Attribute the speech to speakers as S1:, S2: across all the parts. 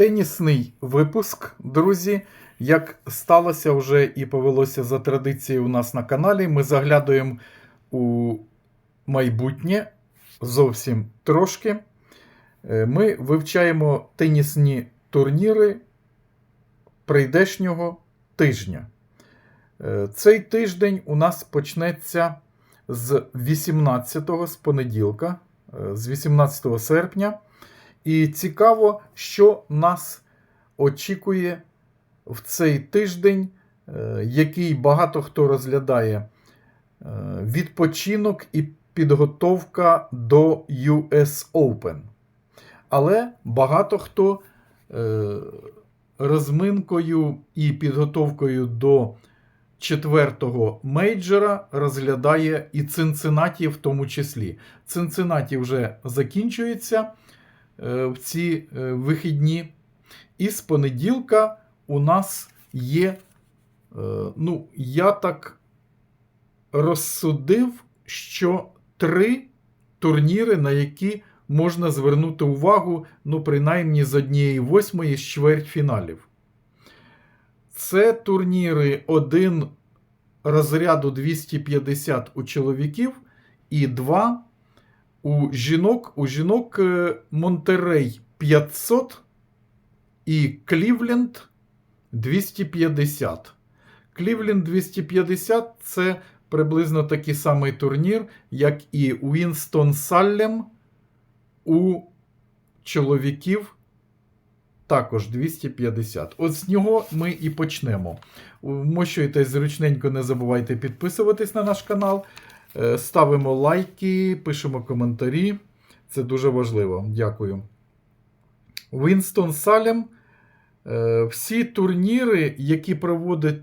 S1: Тенісний випуск, друзі. Як сталося вже і повелося за традицією у нас на каналі, ми заглядуємо у майбутнє зовсім трошки. Е, Ми вивчаємо тенісні турніри прийдешнього тижня. Е, Цей тиждень у нас почнеться з 18-го, з понеділка, е, з 18 серпня. І цікаво, що нас очікує в цей тиждень, е, який багато хто розглядає е, відпочинок і підготовка до US Open. Але багато хто е, розминкою і підготовкою до четвертого мейджора розглядає і Цинциннаті в тому числі. Цинциннаті вже закінчується в ці е, вихідні. І з понеділка у нас є, е, ну, я так розсудив, що три турніри, на які можна звернути увагу, ну, принаймні з однієї восьмої з чвертьфіналів. Це турніри один розряду 250 у чоловіків і два у жінок. У жінок е, Монтерей 500 і Клівленд 250. Клівленд 250 це приблизно такий самий турнір, як і Уінстон Саллем у чоловіків. Також 250. От з нього ми і почнемо. Вмощуйтесь зручненько, не забувайте підписуватись на наш канал. Е, Ставимо лайки, пишемо коментарі. Це дуже важливо. Дякую. Вінстон Салем. Е, Всі турніри, які проводить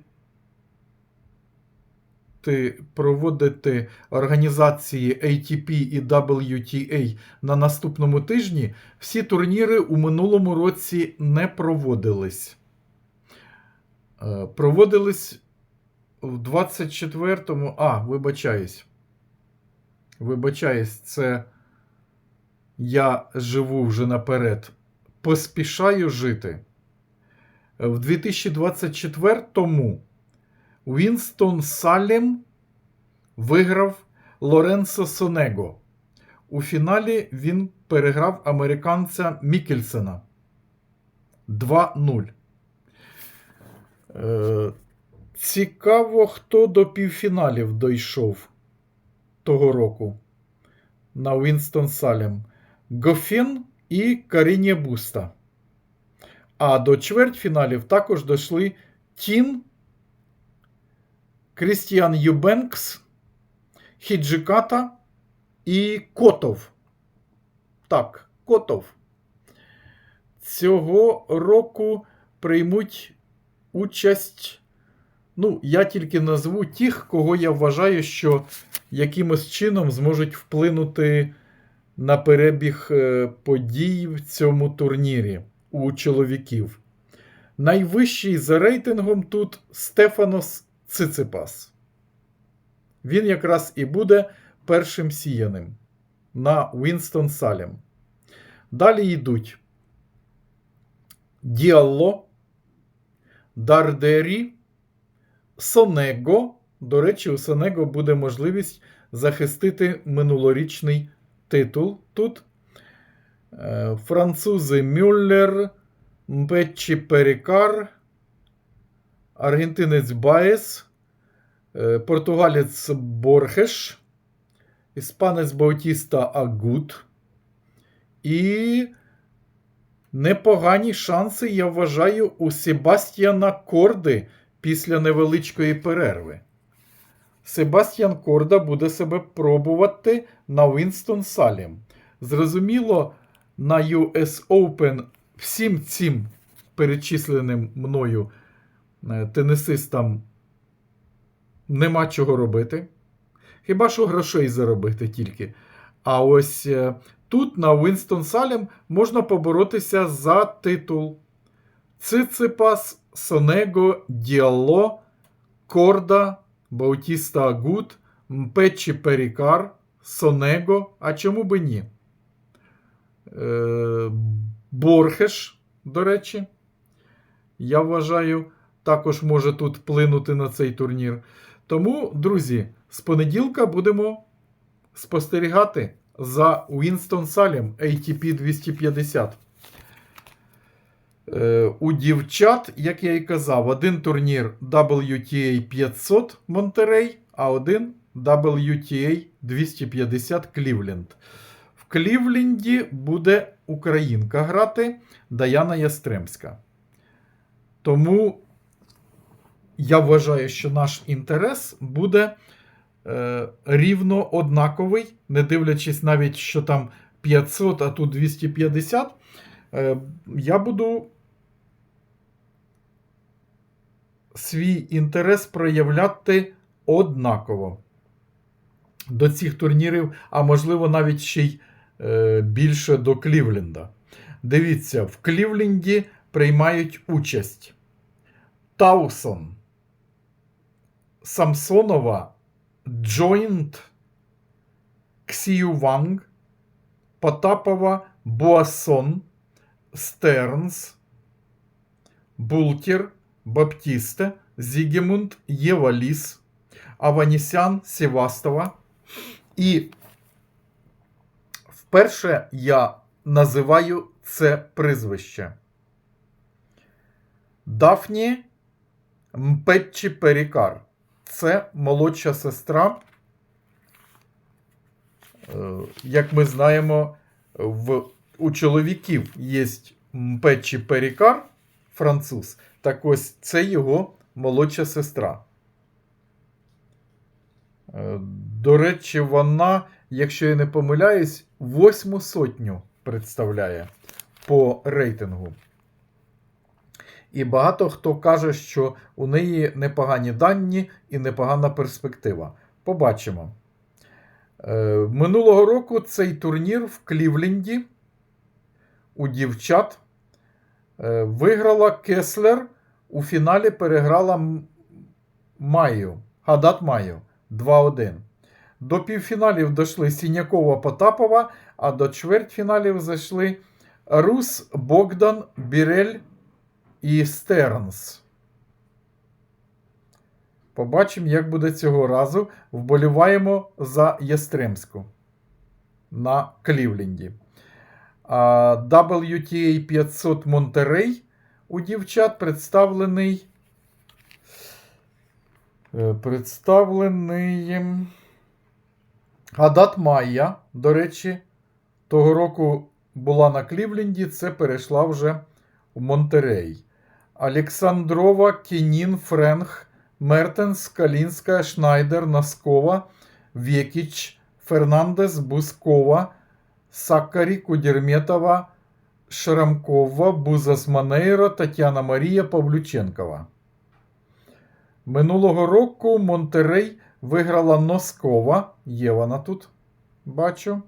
S1: проводити організації ATP і WTA на наступному тижні, всі турніри у минулому році не проводились. Е, Проводились в 24-му. А, вибачаюсь. Вибачаюсь, це я живу вже наперед. Поспішаю жити. В 2024-му Вінстон Салем виграв Лоренцо Сонего. У фіналі він переграв американця Мікельсена 2-0. Е, Цікаво, хто до півфіналів дійшов того року на Вінстон Салем. Гофін і Каріні Буста. А до чвертьфіналів також дійшли Тін, Крістіан Юбенкс, Хіджиката і Котов. Так, Котов. Цього року приймуть участь. Ну, я тільки назву тих, кого я вважаю, що якимось чином зможуть вплинути на перебіг е, подій в цьому турнірі у чоловіків. Найвищий за рейтингом тут Стефанос Циципас. Він якраз і буде першим сіяним на Вінстон Салем. Далі йдуть Діалло, Дардері, Сонего. До речі, у Сонего буде можливість захистити минулорічний титул тут. Е, Французи Мюллер, Мпеччі Перікар, аргентинець Баєс, е, португалець Борхеш, іспанець Баутіста Агут. І непогані шанси, я вважаю, у Себастьяна Корди після невеличкої перерви. Себастьян Корда буде себе пробувати на Вінстон Салім. Зрозуміло, на US Open всім цим перечисленим мною е, тенісистам нема чого робити. Хіба що грошей заробити тільки. А ось е, тут на Вінстон Салем можна поборотися за титул. Циципас, Сонего, Діало, Корда, Баутіста Агут, Мпечі Перікар, Сонего. А чому би ні? Е, Борхеш до речі. Я вважаю, також може тут вплинути на цей турнір. Тому, друзі, з понеділка будемо спостерігати за Уінстон Салем ATP 250. Е, У дівчат, як я і казав, один турнір WTA 500 Монтерей, а один WTA 250 Клівленд. В Клівленді буде українка грати Даяна Ястремська. Тому я вважаю, що наш інтерес буде е, рівно однаковий, не дивлячись навіть, що там 500, а тут 250. Е, я буду свій інтерес проявляти однаково до цих турнірів, а можливо навіть ще й е, більше до Клівленда. Дивіться, в Клівленді приймають участь Таусон, Самсонова, Джойнт, Ксію Ванг, Потапова, Буасон, Стернс, Бултір, Баптісте, Зігемунд, Єваліс, Аванісян, Севастова. І вперше я називаю це прізвище. Дафні Мпетчі Перікар. Це молодша сестра. Е, Як ми знаємо, в, у чоловіків є Мпетчі Перікар, француз. Так ось це його молодша сестра. Е, До речі, вона, якщо я не помиляюсь, восьму сотню представляє по рейтингу. І багато хто каже, що у неї непогані дані і непогана перспектива. Побачимо. Е, Минулого року цей турнір в Клівленді у дівчат виграла Кеслер. У фіналі переграла Маю, Гадат Маю 2-1. До півфіналів дійшли Сінякова Потапова, а до чвертьфіналів зайшли Рус, Богдан, Бірель і Стернс. Побачимо, як буде цього разу. Вболіваємо за Ястремську на Клівленді. А WTA 500 Монтерей у дівчат представлений. е, Представлений Гадат Майя, до речі, того року була на Клівленді, це перейшла вже у Монтерей. Олександрова, Кінін, Френх, Мертенс, Калінська, Шнайдер, Наскова, Вєкіч, Фернандес, Бускова, Сакарі, Кудерметова, Шрамкова, Бузас Манейро, Тетяна Марія Павлюченкова. Минулого року Монтерей виграла Носкова. Є вона тут, бачу.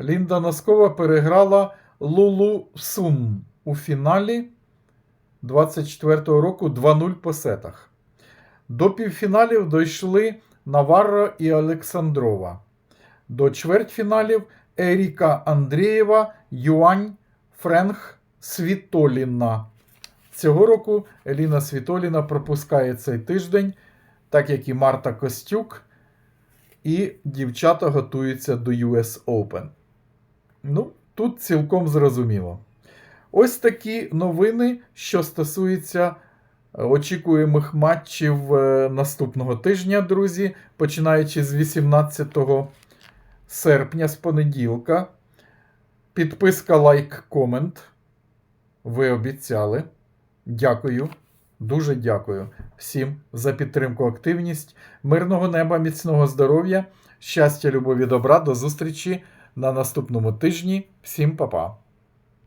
S1: Лінда Носкова переграла Лулу Сун у фіналі 24-го року 2-0 по сетах. До півфіналів дійшли Наварро і Олександрова. До чвертьфіналів Еріка Андрієва, Юань, Френх, Світоліна. Цього року Еліна Світоліна пропускає цей тиждень, так як і Марта Костюк, і дівчата готуються до US Open. Ну, тут цілком зрозуміло. Ось такі новини, що стосуються е, очікуємих матчів е, наступного тижня, друзі, починаючи з 18 серпня, з понеділка. Підписка, лайк, комент. Ви обіцяли. Дякую. Дуже дякую всім за підтримку, активність. Мирного неба, міцного здоров'я, щастя, любові, добра. До зустрічі на наступному тижні. Всім па-па.